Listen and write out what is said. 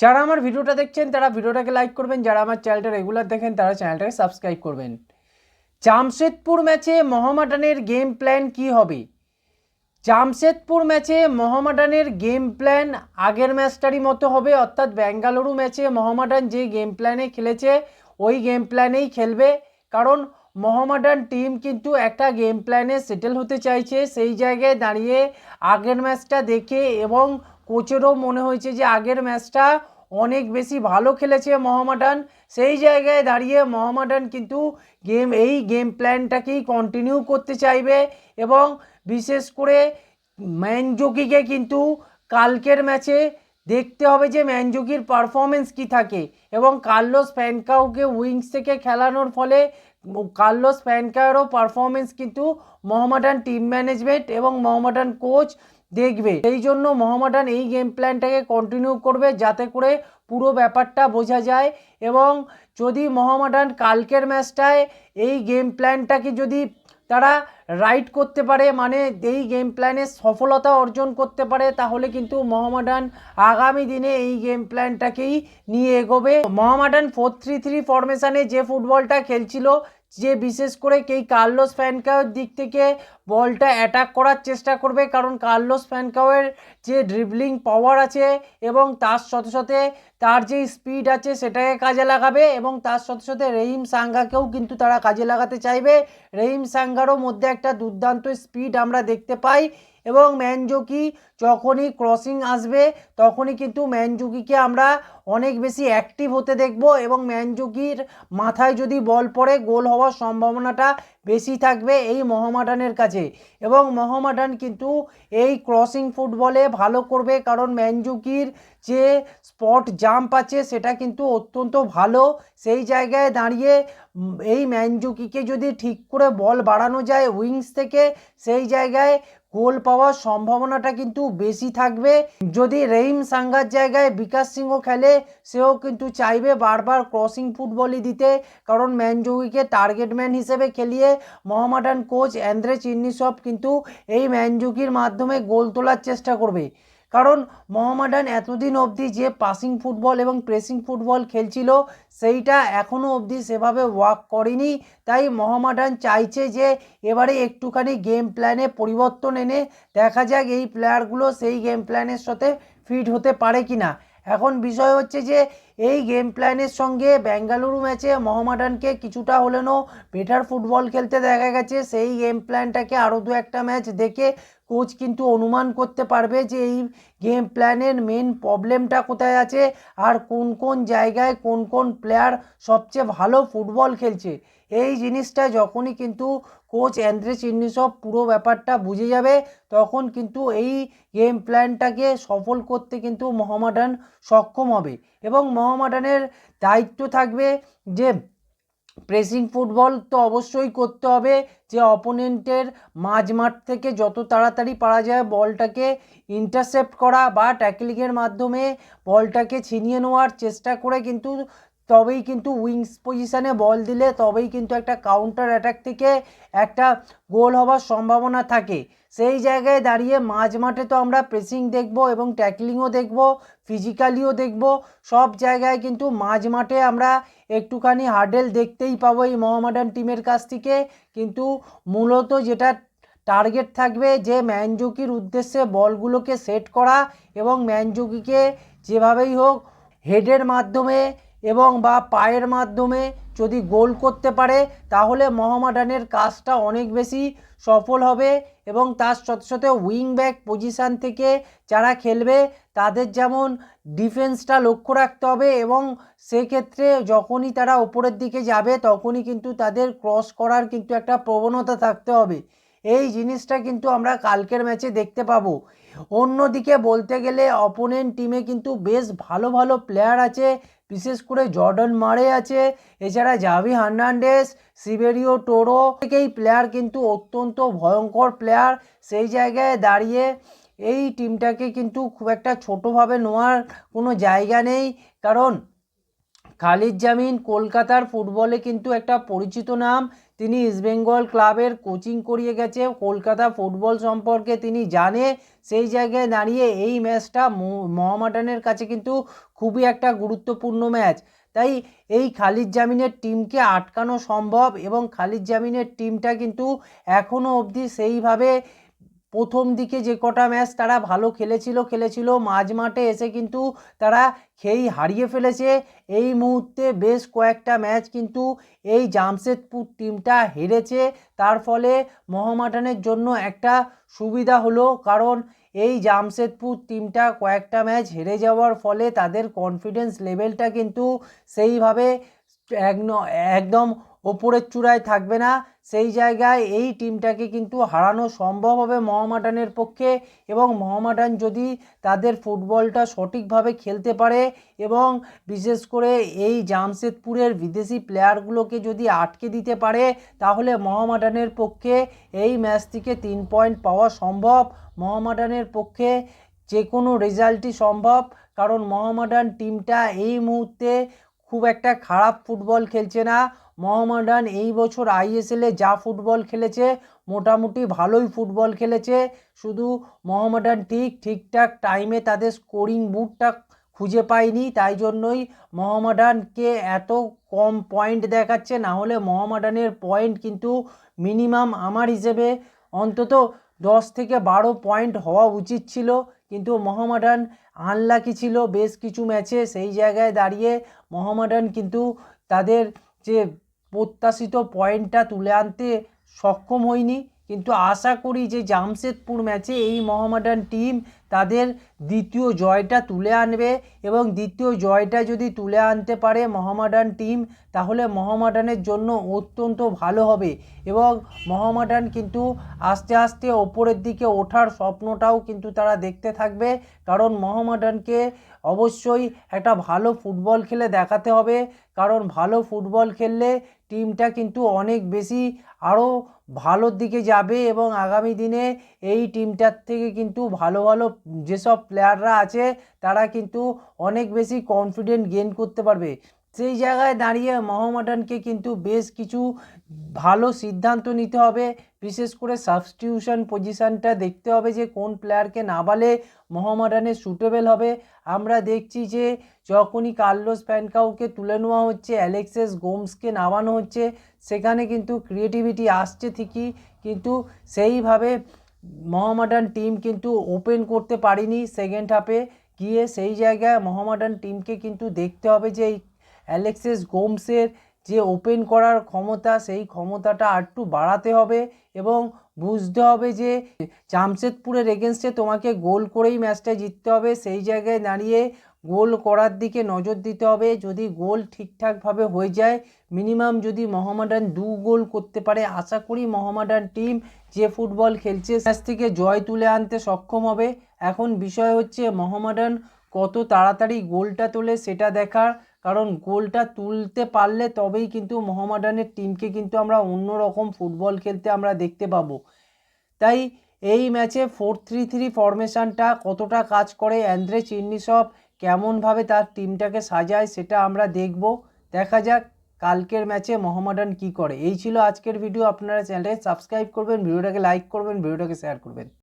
যারা আমার ভিডিওটা দেখছেন, তারা ভিডিওটাকে লাইক করবেন। যারা আমার চ্যানেলটা রেগুলার দেখেন, তারা চ্যানেলটাকে সাবস্ক্রাইব করবেন। জামশেদপুর ম্যাচে মোহামেডানের গেম প্ল্যান কি হবে? জামশেদপুর ম্যাচে মোহামেডানের গেম প্ল্যান আগের ম্যাচটারই মতো হবে। অর্থাৎ বেঙ্গালুরু ম্যাচে মোহামেডান যে গেম প্ল্যানে খেলেছে, ওই গেম প্ল্যানেই খেলবে। কারণ মোহামেডান টিম কিন্তু একটা গেম প্ল্যানে সেটেল হতে চাইছে। সেই জায়গায় দাঁড়িয়ে আগের ম্যাচটা দেখে এবং কোচেরও মনে হয়েছে যে আগের ম্যাচটা অনেক বেশি ভালো খেলেছে মহামাডান। সেই জায়গায় দাঁড়িয়ে মহামাডান কিন্তু গেম, এই গেম প্ল্যানটাকেই কন্টিনিউ করতে চাইবে এবং বিশেষ করে ম্যানজোকিকে কিন্তু কালকের ম্যাচে দেখতে হবে যে ম্যানজোকির পারফরমেন্স কি থাকে এবং কার্লোস ফ্যানকাউকে উইংস থেকে খেলানোর ফলে কার্লোস ফ্যানকাওয়েরও পারফরমেন্স কিন্তু মোহামেডান টিম ম্যানেজমেন্ট এবং মোহামেডান কোচ দেখবে। সেই জন্য মোহামেডান এই গেম প্ল্যানটাকে কন্টিনিউ করবে যাতে করে পুরো ব্যাপারটা বোঝা যায় এবং যদি মোহামেডান কালকের ম্যাচটায় এই গেম প্ল্যানটাকে যদি তারা রাইট করতে পারে মানে এই গেম প্ল্যানে সফলতা অর্জন করতে পারে, তাহলে কিন্তু মোহামেডান আগামী দিনে এই গেম প্ল্যানটাকেই নিয়ে এগোবে। মোহামেডান ফোর থ্রি থ্রি ফরমেশানে যে ফুটবলটা খেলছিল যে বিশেষ করে কেই কার্লোস ফ্যানকাওয়ের দিক থেকে বলটা অ্যাটাক করার চেষ্টা করবে, কারণ কার্লোস ফ্যানকাওয়ের যে ড্রিবলিং পাওয়ার আছে এবং তার সাথে সাথে তার যে স্পিড আছে সেটাকে কাজে লাগাবে এবং তার সাথে সাথে রহিম সাঙ্গাকেও কিন্তু তারা কাজে লাগাতে চাইবে। রহিম সাঙ্গারও মধ্যে একটা দুর্দান্ত স্পিড আমরা দেখতে পাই এবং ম্যানজোকি যখনই ক্রসিং আসবে, তখনই কিন্তু ম্যানজুকিকে আমরা অনেক বেশি অ্যাক্টিভ হতে দেখব এবং ম্যানজুকির মাথায় যদি বল পড়ে, গোল হওয়ার সম্ভাবনাটা বেশি থাকবে এই মোহামেডানের কাছে। এবং মোহামেডান কিন্তু এই ক্রসিং ফুটবলে ভালো করবে কারণ ম্যানজুকির যে স্পট জাম্প আছে, সেটা কিন্তু অত্যন্ত ভালো। সেই জায়গায় দাঁড়িয়ে এই ম্যানজুকিকে যদি ঠিক করে বল বাড়ানো যায় উইংস থেকে, সেই জায়গায় গোল পাওয়ার সম্ভাবনাটা কিন্তু বেশি থাকবে। যদি রহিম সাঙ্গার জায়গায় বিকাশ সিংহ খেলে, সেও কিন্তু চাইবে বারবার ক্রসিং ফুটবলই দিতে। কারণ ম্যানজুগিকে টার্গেট ম্যান হিসেবে খেলিয়ে মহামাডান কোচ অ্যান্দ্রে চিন্নিসব কিন্তু এই ম্যানজুগির মাধ্যমে গোল তোলার চেষ্টা করবে। কারণ মোহামেডান এতদিন অবধি যে পাসিং ফুটবল এবং প্রেসিং ফুটবল খেলছিল, সেইটা এখনও অবধি সেভাবে ওয়াক করেনি। তাই মোহামেডান চাইছে যে এবারে একটুখানি গেম প্ল্যানে পরিবর্তন এনে দেখা যাক এই প্লেয়ারগুলো সেই গেম প্ল্যানের সাথে ফিট হতে পারে কি না এখন বিষয় হচ্ছে যে এই গেম প্ল্যানের সঙ্গে বেঙ্গালুরু ম্যাচে মোহামেডানকে কিছুটা হলেও বেটার ফুটবল খেলতে দেখা গেছে। সেই গেম প্ল্যানটাকে আরও দু একটা ম্যাচ দেখে কোচ কিন্তু অনুমান করতে পারবে যে এই গেম প্ল্যানের মেন প্রবলেমটা কোথায় আছে আর কোন কোন জায়গায় কোন কোন প্লেয়ার সবচেয়ে ভালো ফুটবল খেলছে। এই জিনিসটা যখনই কিন্তু কোচ অ্যান্দ্রে চিন্নিসব পুরো ব্যাপারটা বুঝে যাবে, তখন কিন্তু এই গেম প্ল্যানটাকে সফল করতে কিন্তু মোহামেডান সক্ষম হবে। এবং মোহামেডানের দায়িত্ব থাকবে যে প্রেসিং ফুটবল তো অবশ্যই করতে হবে যে অপোনেন্টের মাঝ মাঠ থেকে যত তাড়াতাড়ি পারা যায় বলটাকে ইন্টারসেপ্ট করা বা ট্যাকলিংয়ের মাধ্যমে বলটাকে ছিনিয়ে নেওয়ার চেষ্টা করে কিন্তু তবেই কিন্তু উইংস পজিশানে বল দিলে তবেই কিন্তু একটা কাউন্টার অ্যাটাক থেকে একটা গোল হওয়ার সম্ভাবনা থাকে। সেই জায়গায় দাঁড়িয়ে মাঝ মাঠে তো আমরা প্রেসিং দেখব এবং ট্যাকলিংও দেখব ফিজিক্যালিও দেখব। সব জায়গায় কিন্তু মাঝ মাঠে আমরা একটুখানি হার্ডেল দেখতেই পাবো এই মোহামেডান টিমের কাছ থেকে। কিন্তু মূলত যেটা টার্গেট থাকবে যে ম্যানজুকির উদ্দেশ্যে বলগুলোকে সেট করা এবং ম্যানজুকিকে যেভাবেই হোক হেডের মাধ্যমে এবং বা পায়ের মাধ্যমে যদি গোল করতে পারে, তাহলে মোহামেডানের কাজটা অনেক বেশি সফল হবে এবং তার সাথে সাথে উইং ব্যাক পজিশান থেকে যারা খেলবে, তাদের যেমন ডিফেন্সটা লক্ষ্য রাখতে হবে এবং সেক্ষেত্রে যখনই তারা ওপরের দিকে যাবে, তখনই কিন্তু তাদের ক্রস করার কিন্তু একটা প্রবণতা থাকতে হবে। এই জিনিসটা কিন্তু আমরা কালকের ম্যাচে দেখতে পাবো। অন্যদিকে বলতে গেলে অপোনেন্ট টিমে কিন্তু বেশ ভালো ভালো প্লেয়ার আছে বিশেষ করে জর্ডন মারে আছে। এছাড়া জাভি হার্নান্ডেস সিবেরিও টোরো থেকেই প্লেয়ার কিন্তু অত্যন্ত ভয়ঙ্কর প্লেয়ার সেই জায়গায় দাঁড়িয়ে এই টিমটাকে কিন্তু খুব একটা ছোটোভাবে নেওয়ার কোনো জায়গা নেই। কারণ খালিদ জামিন কলকাতার ফুটবলে কিন্তু একটা পরিচিত নাম। তিনি ইস্টবেঙ্গল ক্লাবের কোচিং করিয়ে গেছে। কলকাতা ফুটবল সম্পর্কে তিনি জানে। সেই জায়গায় দাঁড়িয়ে এই ম্যাচটা মোহামেডানের কাছে কিন্তু খুবই একটা গুরুত্বপূর্ণ ম্যাচ তাই এই খালিদ জামিনের টিমকে আটকানো সম্ভব এবং খালিদ জামিনের টিমটা কিন্তু এখনও অবধি সেইভাবে প্রথম দিকে যে কটা ম্যাচ তারা ভালো খেলেছিল খেলেছিল। মাঝ মাঠে এসে কিন্তু তারা খেই হারিয়ে ফেলেছে। এই মুহূর্তে বেশ কয়েকটা ম্যাচ কিন্তু এই জামশেদপুর টিমটা হেরেছে। তার ফলে মোহামেডানের জন্য একটা সুবিধা হলো, কারণ এই জামশেদপুর টিমটা কয়েকটা ম্যাচ হেরে যাওয়ার ফলে তাদের কনফিডেন্স লেভেলটা কিন্তু সেইভাবে একদম ওপরের চূড়ায় থাকবে না। সেই জায়গায় এই টিমটাকে কিন্তু হারানো সম্ভব হবে মোহামেডানের পক্ষে এবং মোহামেডান যদি তাদের ফুটবলটা সঠিকভাবে খেলতে পারে এবং বিশেষ করে এই জামশেদপুরের বিদেশি প্লেয়ারগুলোকে যদি আটকে দিতে পারে, তাহলে মোহামেডানের পক্ষে এই ম্যাচ থেকে তিন পয়েন্ট পাওয়া সম্ভব। মোহামেডানের পক্ষে যে কোনো রেজাল্টই সম্ভব, কারণ মোহামেডান টিমটা এই মুহূর্তে খুব একটা খারাপ ফুটবল খেলছে না। মোহামেডান এই বছর আইএসএলে যা ফুটবল খেলেছে, মোটামুটি ভালোই ফুটবল খেলেছে। শুধু মোহামেডান ঠিক, ঠিকঠাক টাইমে তাদের স্কোরিং বুটটা খুঁজে পায়নি, তাই জন্যই মোহামেডানকে এত কম পয়েন্ট দেখাচ্ছে। না হলে মোহামেডানের পয়েন্ট কিন্তু মিনিমাম আমার হিসেবে অন্তত দশ থেকে বারো পয়েন্ট হওয়া উচিত ছিল। কিন্তু মোহামেডান আনলাকি ছিল বেশ কিছু ম্যাচে সেই জায়গায় দাঁড়িয়ে মোহামেডান কিন্তু তাদের যে প্রত্যাশিত পয়েন্টটা তুলে আনতে সক্ষম হয়নি কিন্তু আশা করি যে জামশেদপুর ম্যাচে এই মোহামেডান টিম তাদের দ্বিতীয় জয়টা তুলে আনবে এবং দ্বিতীয় জয়টা যদি তুলে আনতে পারে মোহামেডান টিম, তাহলে মোহামেডানের জন্য অত্যন্ত ভালো হবে। এবং মোহামেডান কিন্তু আস্তে আস্তে ওপরের দিকে ওঠার স্বপ্নটাও কিন্তু তারা দেখতে থাকবে। কারণ মোহামেডানকে অবশ্যই একটা ভালো ফুটবল খেলে দেখাতে হবে। কারণ ভালো ফুটবল খেললে টিমটা কিন্তু অনেক বেশি আরও ভালোর দিকে যাবে এবং আগামী দিনে এই টিমটার থেকে কিন্তু ভালো ভালো যেসব প্লেয়াররা আছে, তারা কিন্তু অনেক বেশি কনফিডেন্ট গেইন করতে পারবে। সেই জায়গায় দাঁড়িয়ে মোহামেডানকে কিন্তু বেশ কিছু ভালো সিদ্ধান্ত নিতে হবে। বিশেষ করে সাবস্টিটিউশন পজিশানটা দেখতে হবে যে কোন প্লেয়ারকে নামালে মোহামেডানে সুটেবেল হবে। আমরা দেখছি যে যখনই কার্লোস প্যানকাউকে তুলে নেওয়া হচ্ছে, অ্যালেক্সেস গোমসকে নামানো হচ্ছে, সেখানে কিন্তু ক্রিয়েটিভিটি আসছে ঠিকই, কিন্তু সেইভাবে মোহামেডান টিম কিন্তু ওপেন করতে পারিনি সেকেন্ড হাফে গিয়ে সেই জায়গায় মোহামেডান টিমকে কিন্তু দেখতে হবে যে এই অ্যালেক্সেস গোমসের যে ওপেন করার ক্ষমতা, সেই ক্ষমতাটা আরটু বাড়াতে হবে এবং বুঝতে হবে যে জামশেদপুরের এগেনস্টে তোমাকে গোল করেই ম্যাচটা জিততে হবে। সেই জায়গায় দাঁড়িয়ে গোল করার দিকে নজর দিতে হবে। যদি গোল ঠিকঠাকভাবে হয়ে যায় মিনিমাম যদি মোহামেডান দু গোল করতে পারে, আশা করি মোহামেডান টিম যে ফুটবল খেলছে ম্যাচ থেকে জয় তুলে আনতে সক্ষম হবে। এখন বিষয় হচ্ছে মোহামেডান কত তাড়াতাড়ি গোলটা তোলে, সেটা দেখার কারণ গোলটা তুলতে পারলে তবেই কিন্তু মোহামেডানের টিমকে কিন্তু আমরা অন্য রকম ফুটবল খেলতে আমরা দেখতে পাবো। তাই এই ম্যাচে ফোর থ্রি থ্রি ফরমেশনটা কতটা কাজ করে, অ্যান্দ্রে চিন্নিসব কেমনভাবে তার টিমটাকে সাজায় সেটা আমরা দেখব। দেখা যাক কালকের ম্যাচে মোহামেডান কি করে। এই ছিল আজকের ভিডিও আপনারা চ্যানেলটাকে সাবস্ক্রাইব করবেন ভিডিওটাকে লাইক করবেন ভিডিওটাকে শেয়ার করবেন।